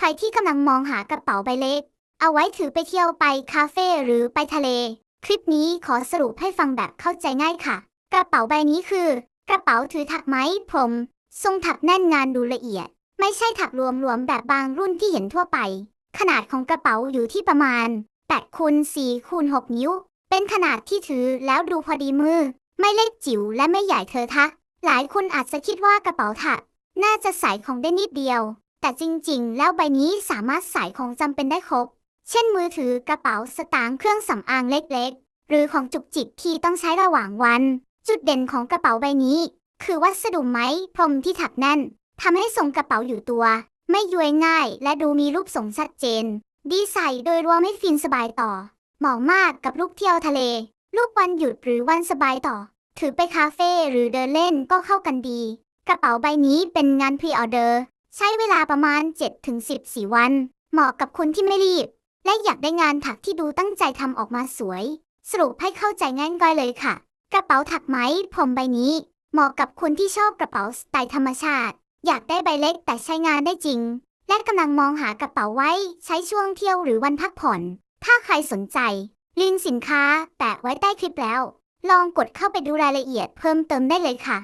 ใครที่กำลังมองหากระเป๋าใบเล็ก เอาไว้ถือไปเที่ยวไปคาเฟ่หรือไปทะเล คลิปนี้ขอสรุปให้ฟังแบบเข้าใจง่ายค่ะ กระเป๋าใบนี้คือ กระเป๋าถือถักไหมพรมทรงถักแน่นงานดูละเอียด ไม่ใช่ถักรวมๆแบบบางรุ่นที่เห็นทั่วไป ขนาดของกระเป๋าอยู่ที่ประมาณ8คูณ4คูณ6นิ้ว เป็นขนาดที่ถือแล้วดูพอดีมือ ไม่เล็กจิ๋วและไม่ใหญ่เธอทะ หลายคนอาจจะคิดว่ากระเป๋าถัก น่าจะใส่ของได้นิดเดียว แต่จริงๆ แล้วใบนี้สามารถใส่ของจำเป็นได้ครบ เช่นมือถือกระเป๋าสตางค์เครื่องสำอางเล็กๆ หรือของจุกจิกที่ต้องใช้ระหว่างวัน จุดเด่นของกระเป๋าใบนี้ คือวัสดุไหมพรมที่ถักแน่นทำให้ทรงกระเป๋าอยู่ตัว ไม่ย้วยง่ายและดูมีรูปทรงชัดเจน ดีใส่โดยรวมให้ฟินสบายต่อ เหมาะมากกับลูกเที่ยวทะเล ลูกวันหยุดหรือวันสบายต่อ ถือไปคาเฟ่หรือเดินเล่นก็เข้ากันดี กระเป๋าใบนี้เป็นงานพรีออเดอร์ ใช้เวลาประมาณ 7-14 วัน เหมาะกับคนที่ไม่รีบ และอยากได้งานถักที่ดูตั้งใจทำออกมาสวย สรุปให้เข้าใจง่ายๆเลยค่ะ กระเป๋าถักไหมผมใบนี้ เหมาะกับคนที่ชอบกระเป๋าสไตล์ธรรมชาติ อยากได้ใบเล็กแต่ใช้งานได้จริง และกำลังมองหากระเป๋าไว้ใช้ช่วงเที่ยวหรือวันพักผ่อน ถ้าใครสนใจลิงก์สินค้าแปะไว้ใต้คลิปแล้ว ลองกดเข้าไปดูรายละเอียดเพิ่มเติมได้เลยค่ะ